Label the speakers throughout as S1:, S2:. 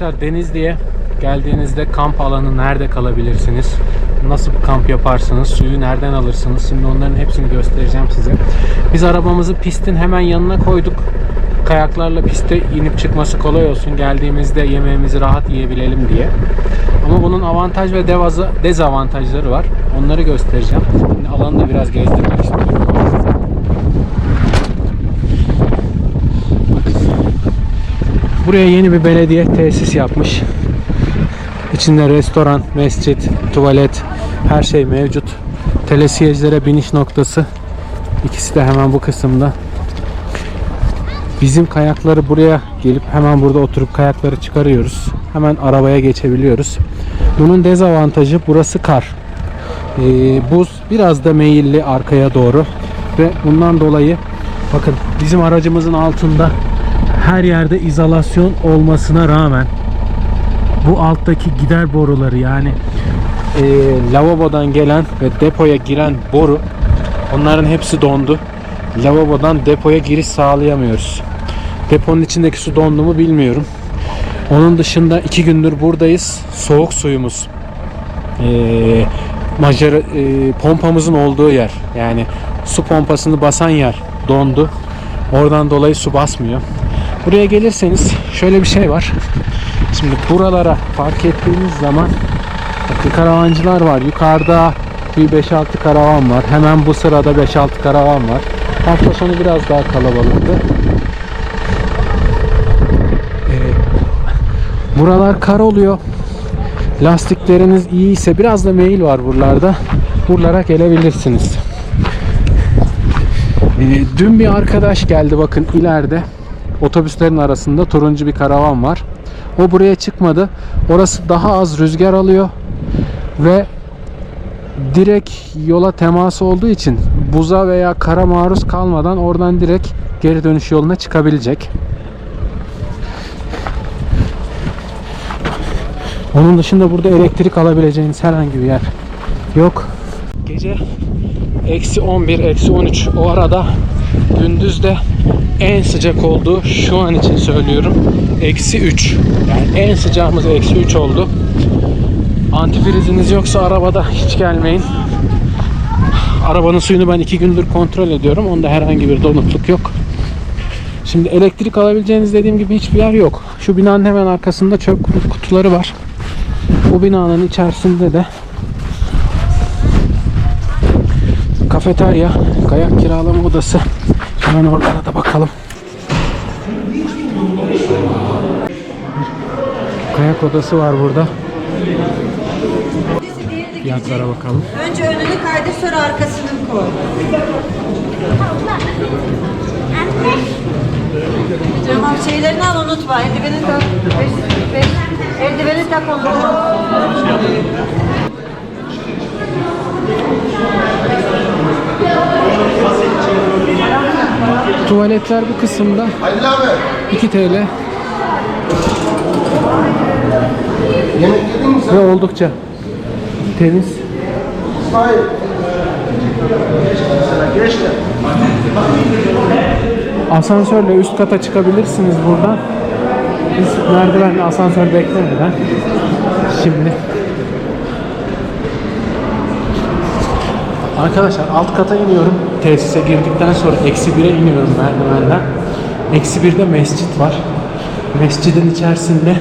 S1: Arkadaşlar Denizli'ye geldiğinizde kamp alanı nerede kalabilirsiniz? Nasıl bir kamp yaparsınız? Suyu nereden alırsınız? Şimdi onların hepsini göstereceğim size. Biz arabamızı pistin hemen yanına koyduk. Kayaklarla piste inip çıkması kolay olsun. Geldiğimizde yemeğimizi rahat yiyebilelim diye. Ama bunun avantaj ve dezavantajları var. Onları göstereceğim. Şimdi alanı da biraz gezdirmek istiyorum. Buraya yeni bir belediye tesis yapmış. İçinde restoran, mescit, tuvalet, her şey mevcut. Telesiyecilere biniş noktası. İkisi de hemen bu kısımda. Bizim kayakları buraya gelip hemen burada oturup kayakları çıkarıyoruz. Hemen arabaya geçebiliyoruz. Bunun dezavantajı burası kar. Ee, buz biraz da meyilli arkaya doğru ve bundan dolayı bakın bizim aracımızın altında her yerde izolasyon olmasına rağmen bu alttaki gider boruları yani e, lavabodan gelen ve depoya giren boru onların hepsi dondu. Lavabodan depoya giriş sağlayamıyoruz. Deponun içindeki su dondu mu bilmiyorum. Onun dışında iki gündür buradayız. Soğuk suyumuz e, majör, e, pompamızın olduğu yer yani su pompasını basan yer dondu. Oradan dolayı su basmıyor. Buraya gelirseniz şöyle bir şey var. Şimdi buralara fark ettiğiniz zaman bakın karavancılar var. Yukarıda bir 5-6 karavan var. Hemen bu sırada 5-6 karavan var. Hafta sonu biraz daha kalabalıktı. Ee, buralar kar oluyor. Lastikleriniz iyi ise biraz da meyil var buralarda. Buralara gelebilirsiniz. Ee, dün bir arkadaş geldi bakın ileride otobüslerin arasında turuncu bir karavan var. O buraya çıkmadı. Orası daha az rüzgar alıyor ve direkt yola teması olduğu için buza veya kara maruz kalmadan oradan direkt geri dönüş yoluna çıkabilecek. Onun dışında burada elektrik alabileceğiniz herhangi bir yer yok. Gece eksi 11, eksi 13 o arada gündüz de en sıcak olduğu şu an için söylüyorum. Eksi 3 yani en sıcağımız eksi 3 oldu. Antifriziniz yoksa arabada hiç gelmeyin. Arabanın suyunu ben iki gündür kontrol ediyorum. Onda herhangi bir donukluk yok. Şimdi elektrik alabileceğiniz dediğim gibi hiçbir yer yok. Şu binanın hemen arkasında çöp kutuları var. Bu binanın içerisinde de kafeterya, kayak kiralama odası. Hemen oralara da bakalım. Kayak odası var burada. Fiyatlara bakalım.
S2: Önce önünü kaydır sonra arkasını koy. Tamam şeylerini al unutma. Eldiveni tak. Eldiveni tak unutma.
S1: Tuvaletler bu kısımda. 2 TL.
S3: Yemek yedin mi sen?
S1: Ve oldukça temiz.
S3: De.
S1: Asansörle üst kata çıkabilirsiniz buradan. Biz merdivenle asansör beklemeden şimdi Arkadaşlar alt kata iniyorum. Tesise girdikten sonra eksi 1'e iniyorum merdivenden. Eksi 1'de mescit var. Mescidin içerisinde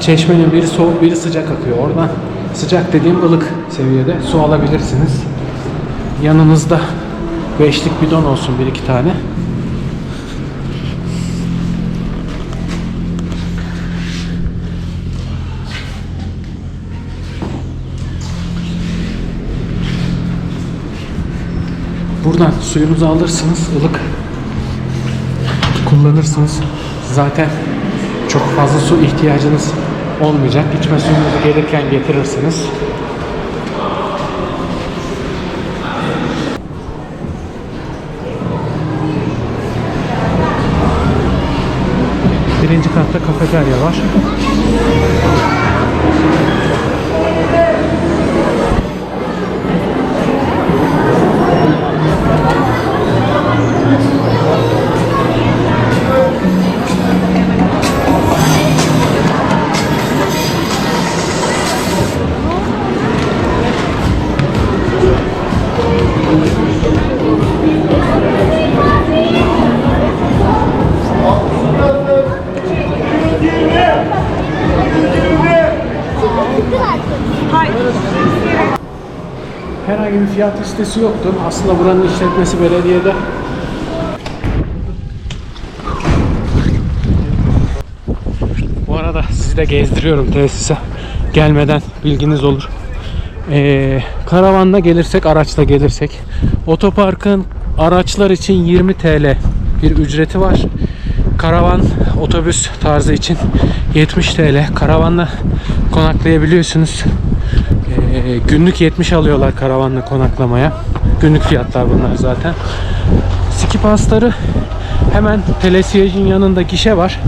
S1: çeşmenin biri soğuk biri sıcak akıyor. Oradan sıcak dediğim ılık seviyede su alabilirsiniz. Yanınızda beşlik bidon olsun bir iki tane. Buradan suyunuzu alırsınız, ılık kullanırsınız. Zaten çok fazla su ihtiyacınız olmayacak. İçme suyunuzu gelirken getirirsiniz. Birinci katta kafeterya var. Fiyat listesi yoktu. Aslında buranın işletmesi belediyede. Bu arada sizi de gezdiriyorum tesise. Gelmeden bilginiz olur. Ee, karavanla gelirsek, araçla gelirsek otoparkın araçlar için 20 TL bir ücreti var. Karavan otobüs tarzı için 70 TL. Karavanla konaklayabiliyorsunuz. Ee, günlük 70 alıyorlar karavanla konaklamaya. Günlük fiyatlar bunlar zaten. Ski pasları hemen telesiyejin yanında gişe var.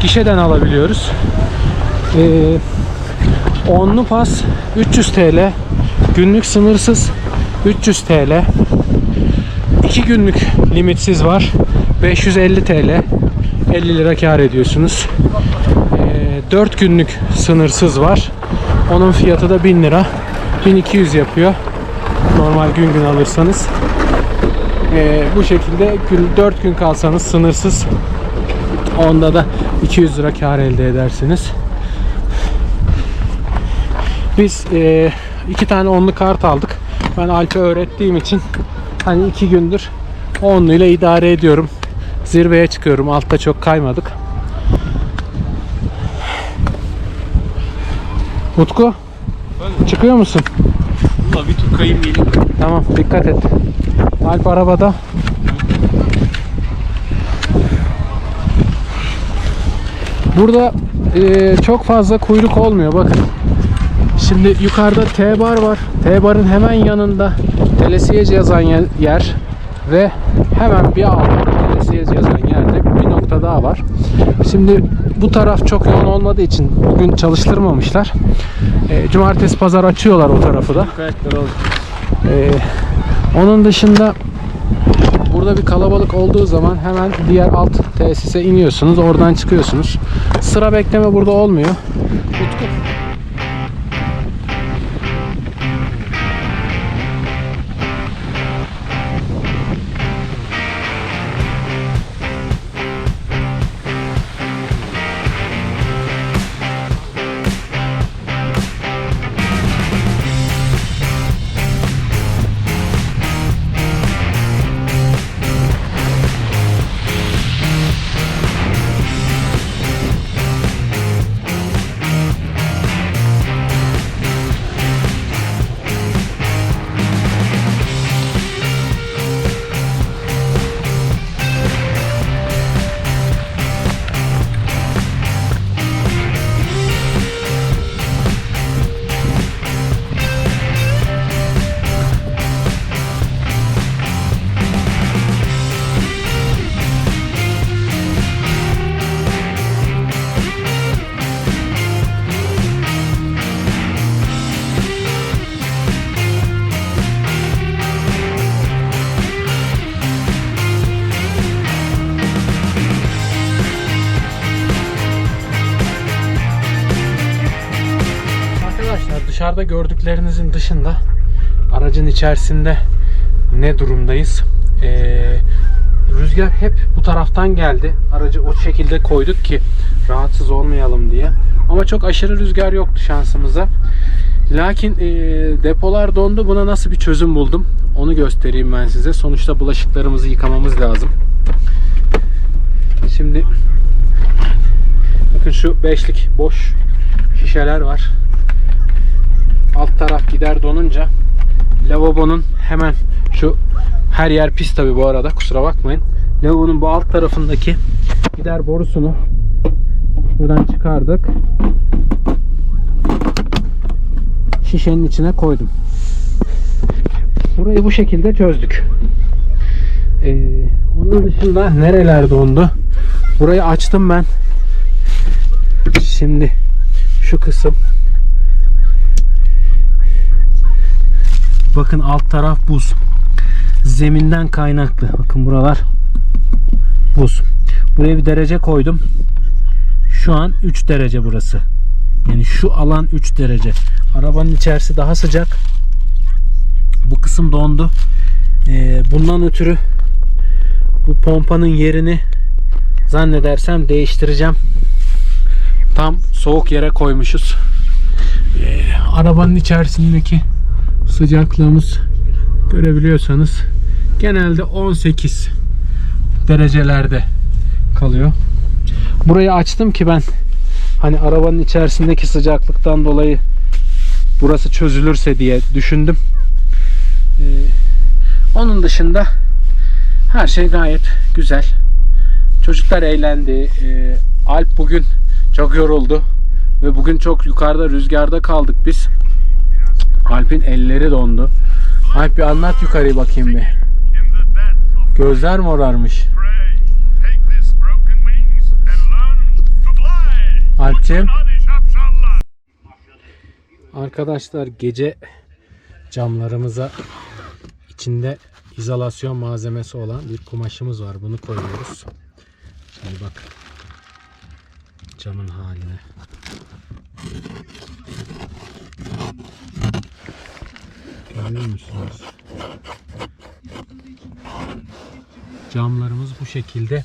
S1: Gişeden alabiliyoruz. Ee, onlu pas 300 TL. Günlük sınırsız 300 TL. 2 günlük limitsiz var. 550 TL. 50 lira kar ediyorsunuz. Ee, 4 günlük sınırsız var. Onun fiyatı da 1000 lira. 1200 yapıyor. Normal gün gün alırsanız. Ee, bu şekilde gün, 4 gün kalsanız sınırsız. Onda da 200 lira kar elde edersiniz. Biz e, iki tane onlu kart aldık. Ben Alp'e öğrettiğim için hani iki gündür onlu ile idare ediyorum. Zirveye çıkıyorum. Altta çok kaymadık. Utku çıkıyor musun?
S3: Valla bir tur kayayım geleyim.
S1: Tamam dikkat et. Alp arabada. Burada e, çok fazla kuyruk olmuyor bakın. Şimdi yukarıda T-bar var. T-barın hemen yanında telesiyeci yazan ye- yer ve hemen bir altta telesiyeci yazan yerde bir nokta daha var. Şimdi bu taraf çok yoğun olmadığı için bugün çalıştırmamışlar. E, cumartesi pazar açıyorlar o tarafı da. Ee, onun dışında burada bir kalabalık olduğu zaman hemen diğer alt tesise iniyorsunuz. Oradan çıkıyorsunuz. Sıra bekleme burada olmuyor. Utku. Dışarıda gördüklerinizin dışında aracın içerisinde ne durumdayız? Ee, rüzgar hep bu taraftan geldi. Aracı o şekilde koyduk ki rahatsız olmayalım diye. Ama çok aşırı rüzgar yoktu şansımıza. Lakin ee, depolar dondu. Buna nasıl bir çözüm buldum? Onu göstereyim ben size. Sonuçta bulaşıklarımızı yıkamamız lazım. Şimdi bakın şu beşlik boş şişeler var alt taraf gider donunca lavabonun hemen şu her yer pis tabi bu arada kusura bakmayın. Lavabonun bu alt tarafındaki gider borusunu buradan çıkardık. Şişenin içine koydum. Burayı bu şekilde çözdük. Ee, onun dışında nereler dondu? Burayı açtım ben. Şimdi şu kısım Bakın alt taraf buz. Zeminden kaynaklı. Bakın buralar buz. Buraya bir derece koydum. Şu an 3 derece burası. Yani şu alan 3 derece. Arabanın içerisi daha sıcak. Bu kısım dondu. Ee, bundan ötürü bu pompanın yerini zannedersem değiştireceğim. Tam soğuk yere koymuşuz. Ee, arabanın içerisindeki sıcaklığımız görebiliyorsanız genelde 18 derecelerde kalıyor. Burayı açtım ki ben hani arabanın içerisindeki sıcaklıktan dolayı burası çözülürse diye düşündüm. Ee, onun dışında her şey gayet güzel. Çocuklar eğlendi. Ee, Alp bugün çok yoruldu ve bugün çok yukarıda rüzgarda kaldık biz. Alp'in elleri dondu. Alp bir anlat yukarıyı bakayım bir. Gözler morarmış. Alp'ciğim. Arkadaşlar gece camlarımıza içinde izolasyon malzemesi olan bir kumaşımız var. Bunu koyuyoruz. Şimdi bak camın haline. Görüyor musunuz? Camlarımız bu şekilde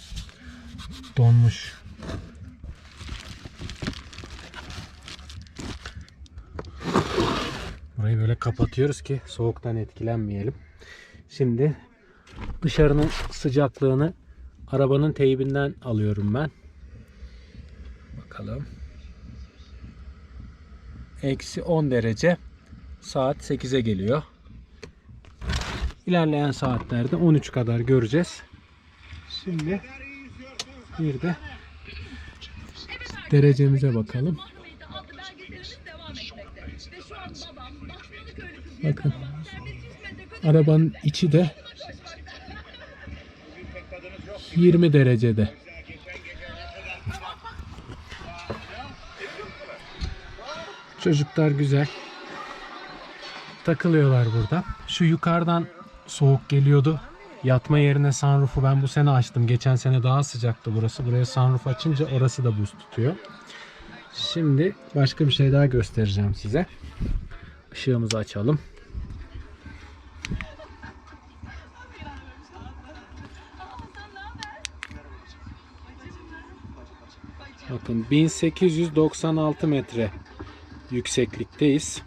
S1: donmuş. Burayı böyle kapatıyoruz ki soğuktan etkilenmeyelim. Şimdi dışarının sıcaklığını arabanın teybinden alıyorum ben. Bakalım. Eksi 10 derece. Saat 8'e geliyor. İlerleyen saatlerde 13 kadar göreceğiz. Şimdi bir de derecemize bakalım. Bakın. Arabanın içi de 20 derecede. Çocuklar güzel. Takılıyorlar burada. Şu yukarıdan soğuk geliyordu. Yatma yerine sunroof'u ben bu sene açtım. Geçen sene daha sıcaktı burası. Buraya sunroof açınca orası da buz tutuyor. Şimdi başka bir şey daha göstereceğim size. Işığımızı açalım. Bakın 1896 metre yükseklikteyiz.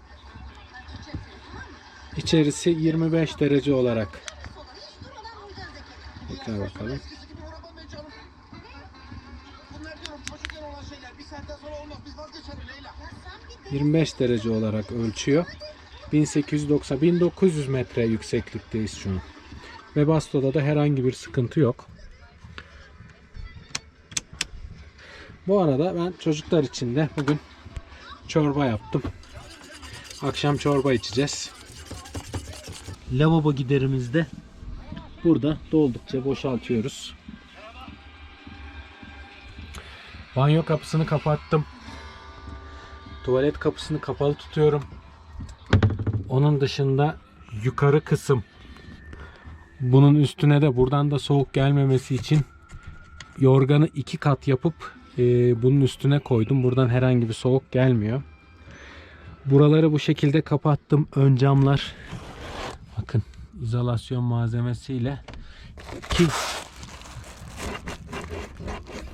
S1: İçerisi 25 derece olarak. Tekrar bakalım.
S4: Bunlar diyorum çocukken olan şeyler. Bir saatten sonra olmaz. Biz vazgeçelim Leyla.
S1: 25 derece olarak ölçüyor. 1890 1900 metre yükseklikteyiz şu an. Ve Basto'da da herhangi bir sıkıntı yok. Bu arada ben çocuklar için de bugün çorba yaptım. Akşam çorba içeceğiz. Lavabo giderimizde burada doldukça boşaltıyoruz. Banyo kapısını kapattım. Tuvalet kapısını kapalı tutuyorum. Onun dışında yukarı kısım bunun üstüne de buradan da soğuk gelmemesi için yorganı iki kat yapıp e, bunun üstüne koydum. Buradan herhangi bir soğuk gelmiyor. Buraları bu şekilde kapattım. Ön camlar bakın izolasyon malzemesiyle ki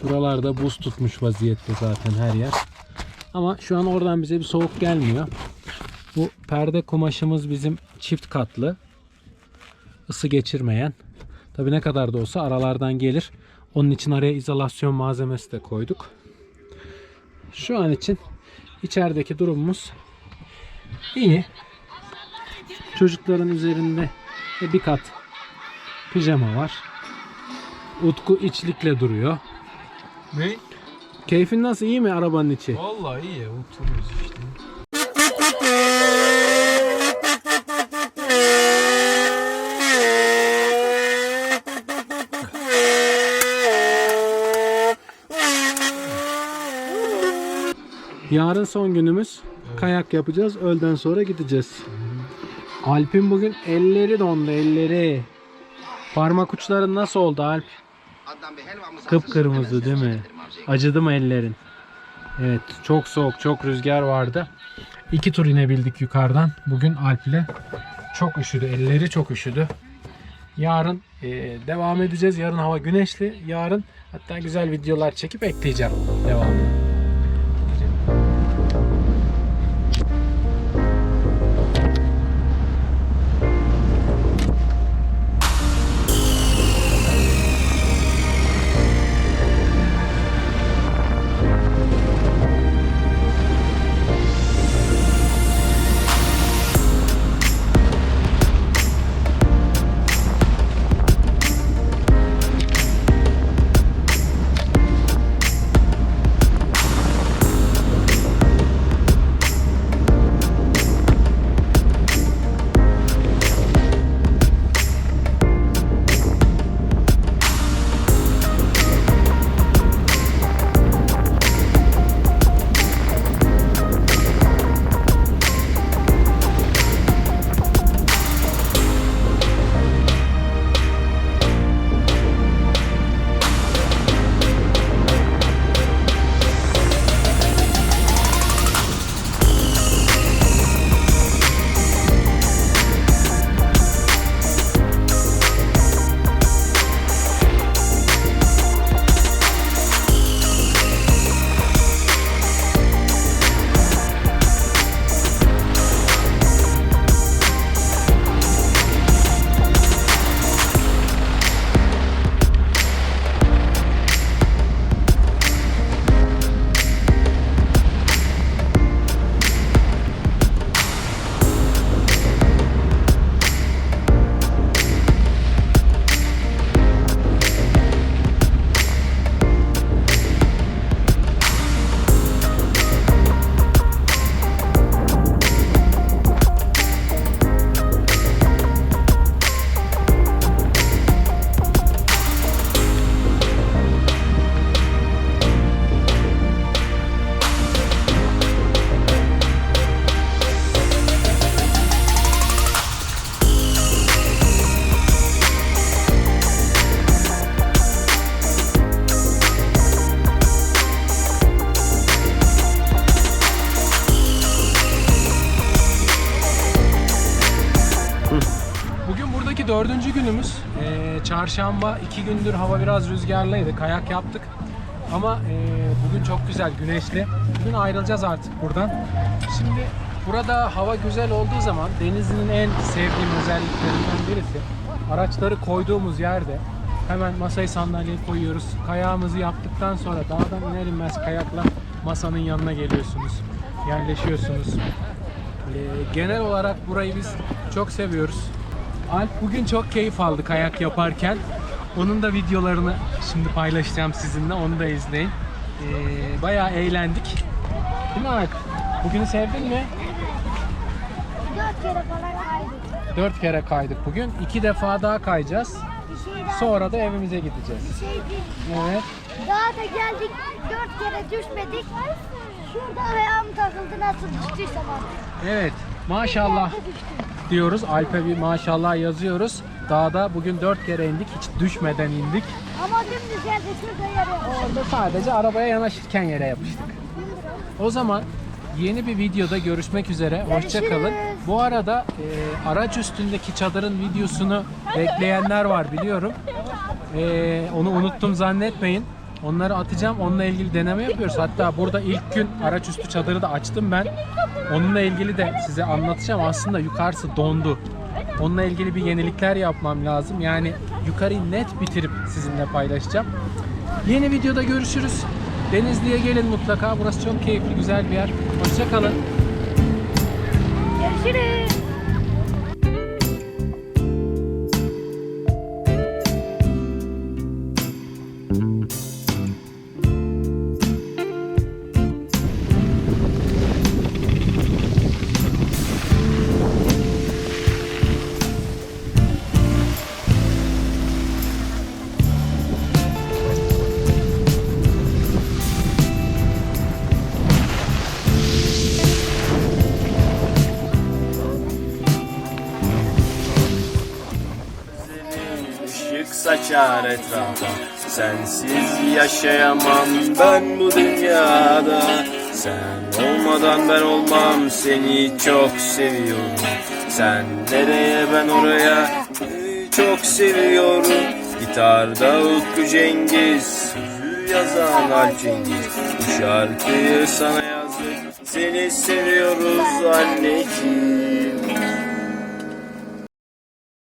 S1: buralarda buz tutmuş vaziyette zaten her yer. Ama şu an oradan bize bir soğuk gelmiyor. Bu perde kumaşımız bizim çift katlı. ısı geçirmeyen. Tabi ne kadar da olsa aralardan gelir. Onun için araya izolasyon malzemesi de koyduk. Şu an için içerideki durumumuz iyi. Çocukların üzerinde bir kat pijama var. Utku içlikle duruyor.
S3: Ne?
S1: Keyfin nasıl? iyi mi arabanın içi?
S3: Vallahi iyi oturuyoruz işte.
S1: Yarın son günümüz. Kayak yapacağız. Öğleden sonra gideceğiz. Alp'in bugün elleri dondu elleri. Parmak uçların nasıl oldu Alp? Kıpkırmızı değil mi? Acıdı mı ellerin? Evet çok soğuk çok rüzgar vardı. İki tur inebildik yukarıdan. Bugün Alp ile çok üşüdü. Elleri çok üşüdü. Yarın e, devam edeceğiz. Yarın hava güneşli. Yarın hatta güzel videolar çekip ekleyeceğim devamlı. Çarşamba iki gündür hava biraz rüzgarlıydı. Kayak yaptık. Ama e, bugün çok güzel, güneşli. Bugün ayrılacağız artık buradan. Şimdi burada hava güzel olduğu zaman Denizli'nin en sevdiğim özelliklerinden birisi araçları koyduğumuz yerde hemen masayı sandalyeyi koyuyoruz. Kayağımızı yaptıktan sonra dağdan iner inmez kayakla masanın yanına geliyorsunuz. Yerleşiyorsunuz. Ee, genel olarak burayı biz çok seviyoruz. Alp bugün çok keyif aldı kayak yaparken. Onun da videolarını şimdi paylaşacağım sizinle. Onu da izleyin. Ee, bayağı eğlendik. Değil mi Alp? Bugünü sevdin mi?
S5: Dört kere falan kaydık.
S1: Dört kere kaydık bugün. İki defa daha kayacağız.
S5: Şey daha.
S1: Sonra da evimize gideceğiz.
S5: Bir şey değil.
S1: Evet.
S5: Daha da geldik. Dört kere düşmedik. Şurada ayağım takıldı nasıl düştüysem artık.
S1: Evet. Maşallah. Diyoruz. Alp'e bir maşallah yazıyoruz. Dağda bugün dört kere indik. Hiç düşmeden indik.
S5: Ama dümdüz yerde şurada yere.
S1: Orada sadece arabaya yanaşırken yere yapıştık. O zaman yeni bir videoda görüşmek üzere. Hoşçakalın. Bu arada e, araç üstündeki çadırın videosunu bekleyenler var biliyorum. E, onu unuttum zannetmeyin. Onları atacağım. Onunla ilgili deneme yapıyoruz. Hatta burada ilk gün araç üstü çadırı da açtım ben. Onunla ilgili de size anlatacağım. Aslında yukarısı dondu. Onunla ilgili bir yenilikler yapmam lazım. Yani yukarıyı net bitirip sizinle paylaşacağım. Yeni videoda görüşürüz. Denizli'ye gelin mutlaka. Burası çok keyifli, güzel bir yer. Hoşçakalın.
S5: Görüşürüz.
S6: Saçar etrafa Sensiz yaşayamam ben bu dünyada. Sen olmadan ben olmam Seni çok seviyorum. Sen nereye ben oraya Çok seviyorum. Gitarda Utku Cengiz yazan Alp Cengiz. Bu şarkıyı sana yazdık Seni seviyoruz anneciğim